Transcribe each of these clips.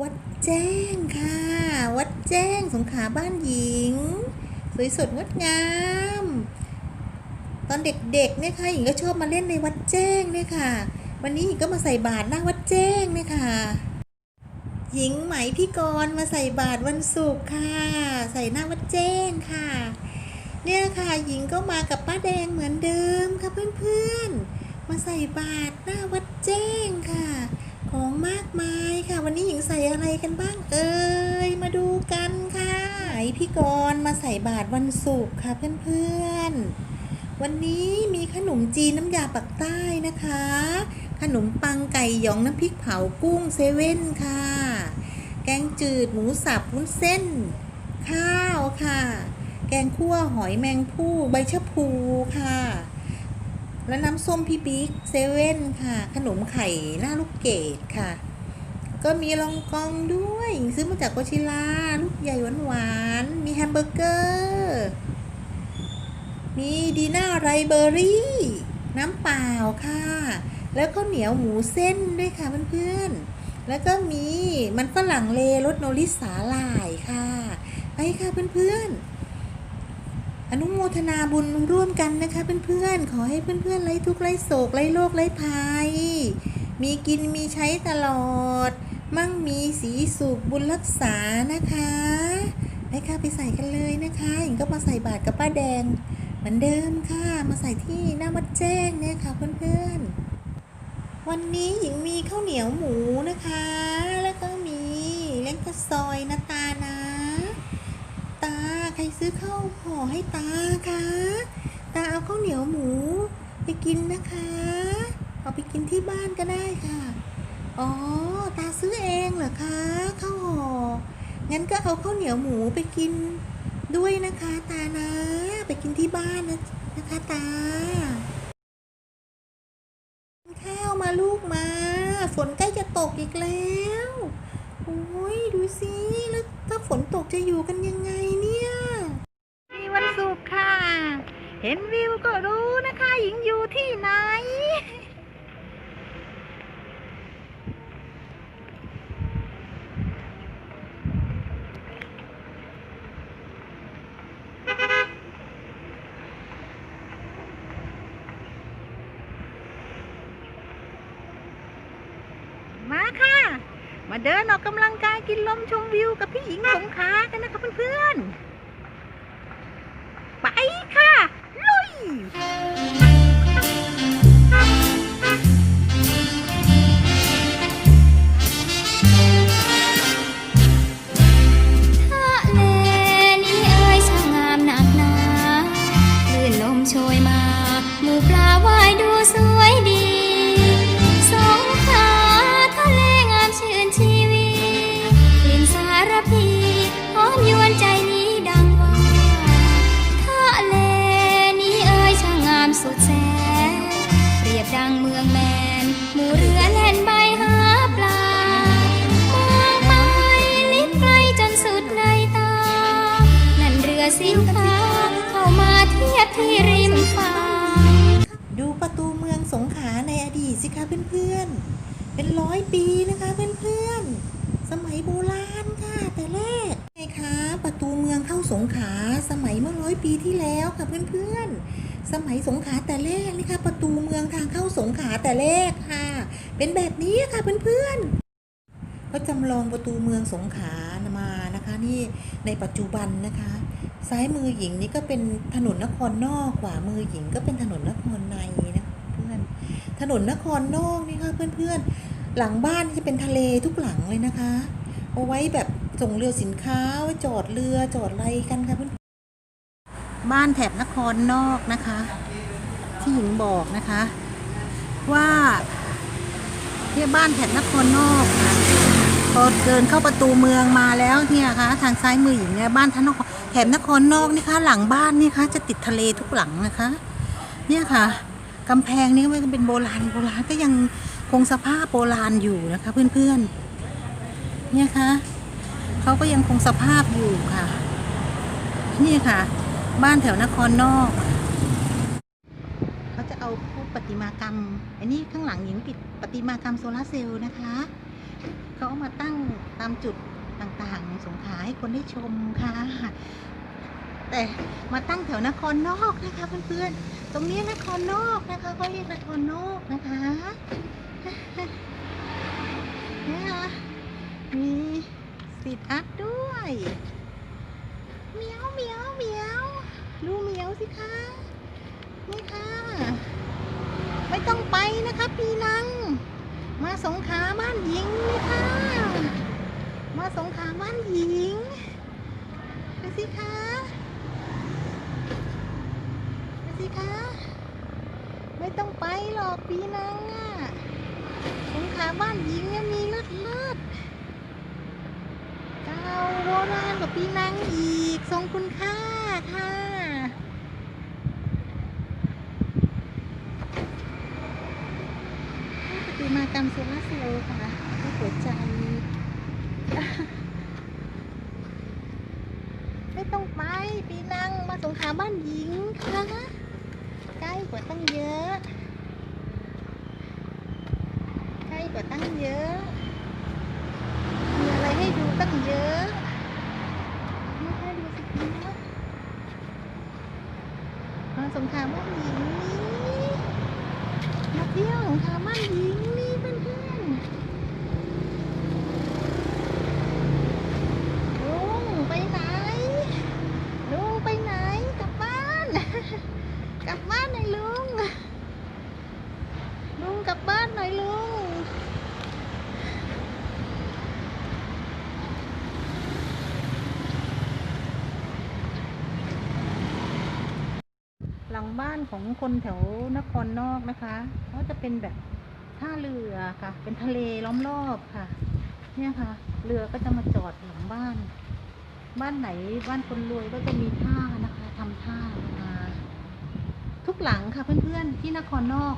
วัดแจ้งค่ะ วัดแจ้งสงขาบ้านหญิง สวยสดงดงาม ตอนเด็กๆเนี่ยค่ะหญิงก็ชอบมาเล่นในวัดแจ้งเนี่ยค่ะ วันนี้หญิงก็มาใส่บาตรหน้าวัดแจ้งเนี่ยค่ะ หญิงไหมพี่กรณ์มาใส่บาตรวันศุกร์ค่ะ ใส่หน้าวัดแจ้งค่ะ เนี่ยค่ะหญิงก็มากับป้าแดงเหมือนเดิมค่ะเพื่อนๆ มาใส่บาตรหน้าวัดแจ้งค่ะ ของมากมายค่ะ วันนี้หญิงใส่อะไรกันบ้างเอ่ยมาดูกันค่ะไหนพี่กรมาใส่บาตรวันศุกร์ค่ะเพื่อนๆ วันนี้มีขนมจีนน้ำยาปักใต้นะคะ ขนมปังไก่หยองน้ำพริกเผากุ้งเซเว่นค่ะ แกงจืดหมูสับวุ้นเส้น ข้าวค่ะ แกงคั่วหอยแมงผู้ใบชะพูค่ะ และน้ำส้มพี่บิ๊กเซเว่นค่ะ ขนมไข่หน้าลูกเกดค่ะ ก็มีลองกองด้วยซื้อมาจากโกชิล่าลูกใหญ่หวานๆมีแฮมเบอร์เกอร์มีดีน่าไรเบอร์รี่ น้ำเปล่าค่ะ แล้วก็เหนียวหมูเส้นด้วยค่ะเพื่อนๆ แล้วก็มีมันฝรั่งเลรสโนริสาหร่ายค่ะ ไปค่ะเพื่อนๆ อนุโมทนาบุญร่วมกันนะคะ เพื่อนๆ ขอให้เพื่อนๆไร้ทุกข์ไร้โศกไร้โรคไร้ภัย มีกินมีใช้ตลอด มั่งมีสีสุขบุญรักษานะคะไปค่ะไปใส่กันเลยนะคะหญิงก็มาใส่บาตรกับป้าแดง เหมือนเดิมค่ะ มาใส่ที่หน้าวัดแจ้งเนี่ยค่ะเพื่อนๆ วันนี้หญิงมีข้าวเหนียวหมูนะคะ แล้วก็มีเล้งข้าวซอยนะตานะ ซื้อข้าวห่อให้ตาคะตาเอาข้าวเหนียวหมูไปกินนะคะ เอาไปกินที่บ้านก็ได้ค่ะ อ๋อ ตาซื้อเองเหรอคะข้าวห่อ งั้นก็เอาข้าวเหนียวหมูไปกินด้วยนะคะ ตานะ ไปกินที่บ้านนะนะคะตา ข้าวมาลูกมา ฝนใกล้จะตกอีกแล้วโอ้ยดูสิ แล้วถ้าฝนตกจะอยู่กันยังไงเนี่ย เห็นวิวก็รู้นะคะ หญิงอยู่ที่ไหน มาค่ะ มาเดินออกกำลังกายกินลมชมวิวกับพี่หญิงสงขากันนะคะเพื่อนๆ ดีตสิคะเพื่อนๆ เป็นร้อยปีนะคะเพื่อนๆ สมัยโบราณค่ะแต่แรกไงคะประตูเมืองเข้าสงขาสมัยเมื่อร้อยปีที่แล้วค่ะเพื่อนๆ สมัยสงขาแต่แรกนี่ค่ะประตูเมืองทางเข้าสงขาแต่แรกค่ะ เป็นแบบนี้ค่ะเพื่อนๆก็จำลองประตูเมืองสงขลามานะคะนี่ในปัจจุบันนะคะ ซ้ายมือหญิงนี่ก็เป็นถนนนครนอกขวามือหญิงก็เป็นถนนนครในนะเพื่อน ถนนนครนอกนี่ค่ะเพื่อนๆ หลังบ้านจะเป็นทะเลทุกหลังเลยนะคะ เอาไว้แบบส่งเรือสินค้าไว้จอดเรือจอดอะไรกันค่ะเพื่อนบ้านแถบนครนอกนะคะ ที่หญิงบอกนะคะ ว่าที่บ้านแถบนครนอกค่ะพอเดินเข้าประตูเมืองมาแล้วเนี่ยค่ะทางซ้ายมือหญิงเนี่ยบ้านท่านนครแถบนครนอกนี่ค่ะหลังบ้านนี่ค่ะจะติดทะเลทุกหลังนะคะ เนี่ยค่ะ กำแพงนี่มันเป็นโบราณโบราณก็ยังคงสภาพโบราณอยู่นะคะ เพื่อนๆเนี่ยค่ะเขาก็ยังคงสภาพอยู่ค่ะ นี่ค่ะ บ้านแถวนครนอกเขาจะเอาพวกประติมากรรม อันนี้ข้างหลังหญิงปิดประติมากรรมโซลาร์เซลล์นะคะเขาเอามาตั้งตามจุดต่างๆ สงขาให้คนได้ชมค่ะ แต่มาตั้งแถวนครนอกนะคะเพื่อนๆตรงนี้นครนอกน เขาเรียกนครนอกนะคะนี่ค่ะมีสตรีทอาร์ตด้วยเมียวเมียวเมียวดูเมียวสิคะนี่ค่ะ ไม่ต้องไปนะคะปีนัง มาสงขาบ้านหญิงเลยค่ะมาสงขาบ้านหญิงดูสิคะดูสิคะ ไม่ต้องไปหรอกปีนังอะสงขาบ้านหญิงเนี่ยมีเลิศเลิศเก่าโบราณกว่าปีนังอีกทรงคุณค่าค่ะ ปฏิมากรรมโซลาร์เซลล์ค่ะปหัวใจ ไม่ต้องไปปีนังมาสงขาบ้านหญิงค่ะ กล้กว่าตั้งเยอะ ใกล้กว่าตั้งเยอะ มีอะไรให้ดูตั้งเยอะไม่ให้ดูสิคะมาสงขลาบ้านหญิงนี่มาเที่ยวสงขลาบ้านหญิงนี่เพื่อนๆลุงไปไหนลุงไปไหนกลับบ้าน กลับบ้านหนอยลุง ลุงกลับบ้านหน่อยลุง หลัง บ้านของคนแถวนครนอกนะคะก็จะเป็นแบบท่าเรือค่ะ เป็นทะเลล้อมรอบค่ะ เนี่ยค่ะ เรือก็จะมาจอดหลังบ้าน บ้านไหนบ้านคนรวยก็จะมีท่านะคะทำท่ามาทุกหลังค่ะเพื่อนๆที่นครนอก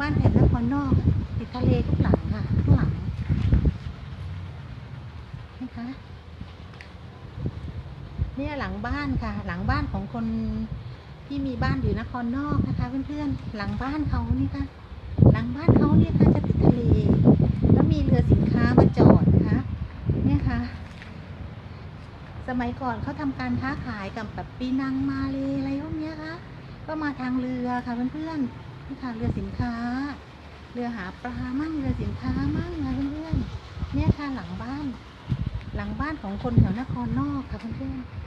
บ้านแถบนครนอกติดทะเลทุกหลังค่ะทุกหลังนะคะเนี่ยหลังบ้านค่ะ หลังบ้านของคน ที่มีบ้านอยู่นครนอกนะคะเพื่อนๆ หลังบ้านเขานี่ค่ะ หลังบ้านเขาเนี่ยค่ะจะติดทะเล แล้วมีเรือสินค้ามาจอดนะคะเนี่ยค่ะ สมัยก่อนเขาทำการค้าขายกับแบบปีนังมาเลยอะไรพวกเนี้ยค่ะ ก็มาทางเรือค่ะเพื่อนๆนี่ค่ะเรือสินค้า เรือหาปลามั่งเรือสินค้ามั่งนะเพื่อนๆเนี่ยค่ะหลังบ้าน หลังบ้านของคนแถวนครนอกค่ะเพื่อนๆ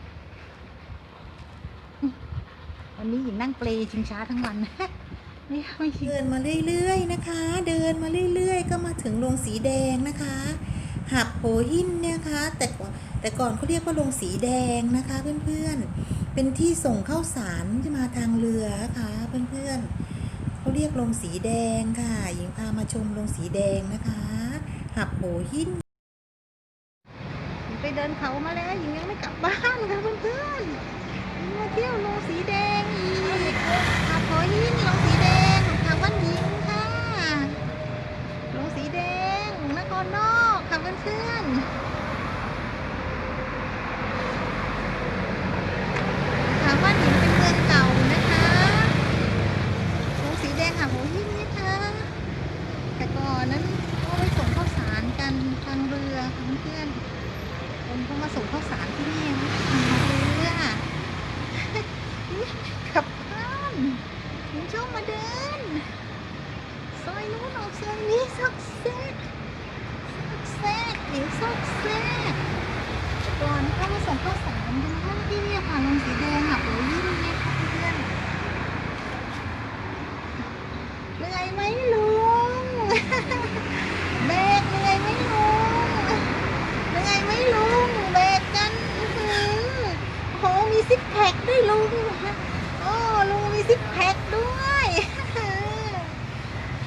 วันนี้หญิงนั่งเปลชิงช้าทั้งวันไม่ไม่เดินมาเรื่อยๆนะคะ เดินมาเรื่อยๆ ก็มาถึงโรงสีแดงนะคะ หับโหหินเนี่ยค่ะแต่ก่อนแต่ก่อนเขาเรียกว่าโรงสีแดงนะคะเพื่อนๆ เป็นที่ส่งข้าวสารที่มาทางเรือค่ะเพื่อนๆเขาเรียกโรงสีแดงค่ะหญิงพามาชมโรงสีแดงนะคะ หับโหหินหญิงไปเดินเขามาแล้วหญิงยังไม่กลับบ้านค่ะเพื่อนๆหญิงมาเที่ยวโรงสีแดงอีกหับโหหินโรงสีแดงทางบ้านหญิงค่ะโรงสีแดง นครนอกค่ะเพื่อนๆ ถามว่าหินเป็นเมืองเก่านะคะโรงสีแดงค่ะโหหินนี่ค่ะ แต่ก่อนนั้นก็ไปส่งข้าวสารกันทางเรือค่ะเพื่อนๆคนเขามาส่งข้าวสารที่นี่นะทางเรือ กลับบ้านผมชอบมาเดิน ซอยนู้นออกซอยนี้ซอกแซกซอกแซกหญิงซอกแซก ก่อนเข้ามาส่งข้าวสารกันท่านที่เนี่ยค่ะลงสีแดงค่ะโอ้ยยิ่งเนี่ยค่ะเพื่อนเหนื่อย ไหมลุงเบรกเหนื่อยไหมลุงเหนื่อยไหมลุงเบรกกันคือโอ้โหมีซิกแพคด้วยลุงโอ้ลุงมีซิกแพคด้วย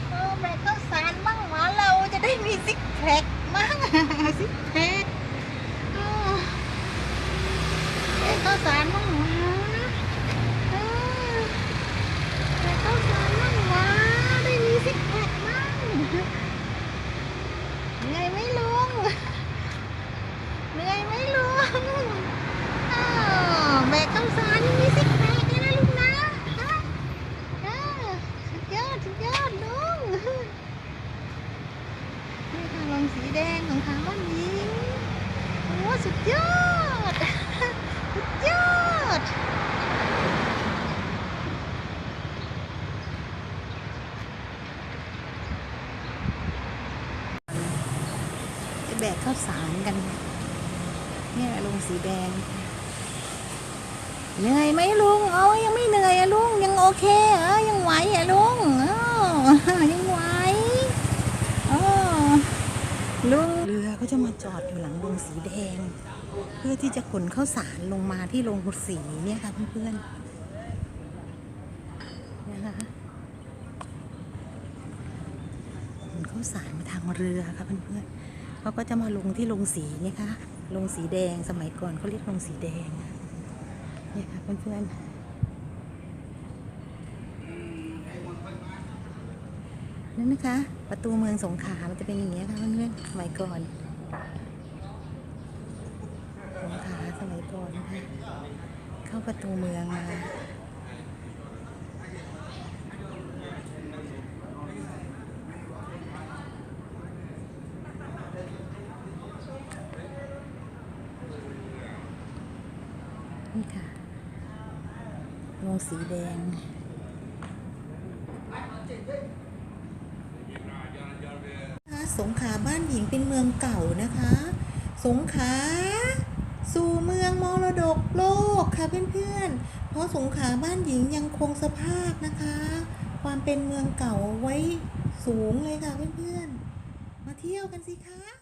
โอ้เบรกข้าวสารบ้างหมาเราจะได้มีซิกแพคบ้างซิกแพคเด็กข้าวสารมั่งหวะเออเด็กข้าวสารมั่งหวะได้มีซิกแพคมั่งเหนื่อยไหมลุงเหนื่อยไหมลุงอ้าวแบกข้าวสารยังมีซิกแพคเลยนะลุงนะฮะเออสุดยอดสุดยอดลุงนี่ค่ะลงสีแด สุดยอด สุดยอด จะแบกข้าวสารกัน เนี่ยลุง สีแดง เหนื่อยไหมลุงเอายังไม่เหนื่อยอะลุงยังโอเคเหรอยังไหวอะลุงอยังไหวอ้าวลุงเรือก็จะมาจอดอยู่หลังโรงสีแดง เพื่อที่จะขนข้าวสารลงมาที่โรงสีเนี่ยค่ะเพื่อนๆนะคะขนข้าวสารมาทางเรือค่ะเพื่อนๆเขาก็จะมาลงที่โรงสีเนี่ยค่ะ ลงสีแดงสมัยก่อนเขาเรียกลงสีแดงเนี่ยค่ะเพื่อนๆนั่นนะคะ ประตูเมืองสงขลามันจะเป็นอย่างนี้ค่ะเพื่อนๆสมัยก่อนสงขลาสมัยก่อนนะคะเข้าประตูเมืองมานี่ค่ะโรง สีแดง สงขาบ้านหญิงเป็นเมืองเก่านะคะ สงขาสู่เมืองมรดกโลกค่ะเพื่อนๆ เพราะสงขาบ้านหญิงยังคงสภาพนะคะ ความเป็นเมืองเก่าไว้สูงเลยค่ะเพื่อนๆ มาเที่ยวกันสิคะ